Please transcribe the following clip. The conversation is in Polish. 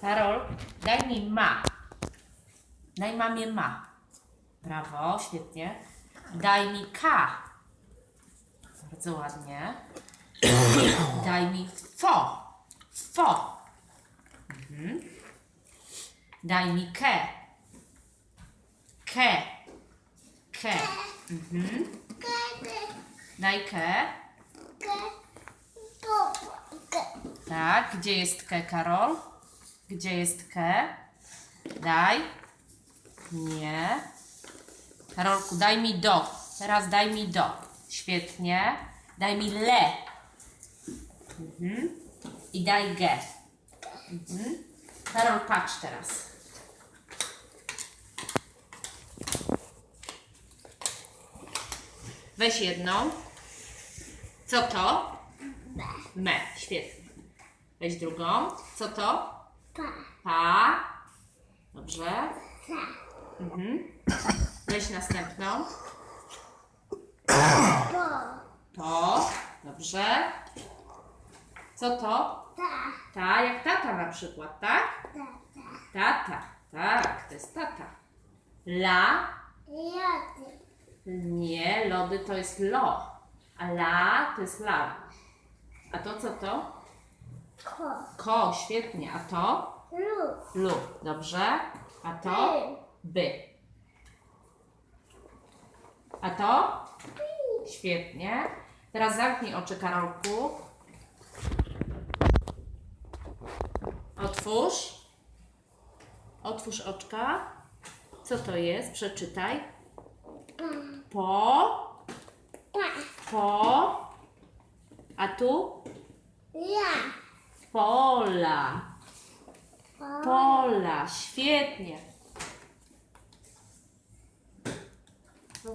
Karol, daj mi ma. Daj mamie ma. Brawo, świetnie. Daj mi K. Bardzo ładnie. Daj mi fo. Fo. Mhm. Daj mi ke. Ke. Ke. Mhm. Daj ke. Tak, gdzie jest ke, Karol? Gdzie jest ke? Daj. Nie. Karolku, daj mi do. Teraz daj mi do. Świetnie. Daj mi le. Mhm. I daj ge. Mhm. Karol, patrz teraz. Weź jedną. Co to? Me. Świetnie. Weź drugą. Co to? Pa. Dobrze. Mhm. Weź następną. To. Dobrze. Co to? Ta, jak tata na przykład, tak? Tata. Tak, to jest tata. La. Nie, lody to jest lo. A la to jest la. A to co to? Ko, świetnie. A to? Lu. Dobrze. A to? By. A to? Świetnie. Teraz zamknij oczy, Karolku. Otwórz. Otwórz oczka. Co to jest? Przeczytaj. Po. Po. A tu? Pola. Pola. Świetnie.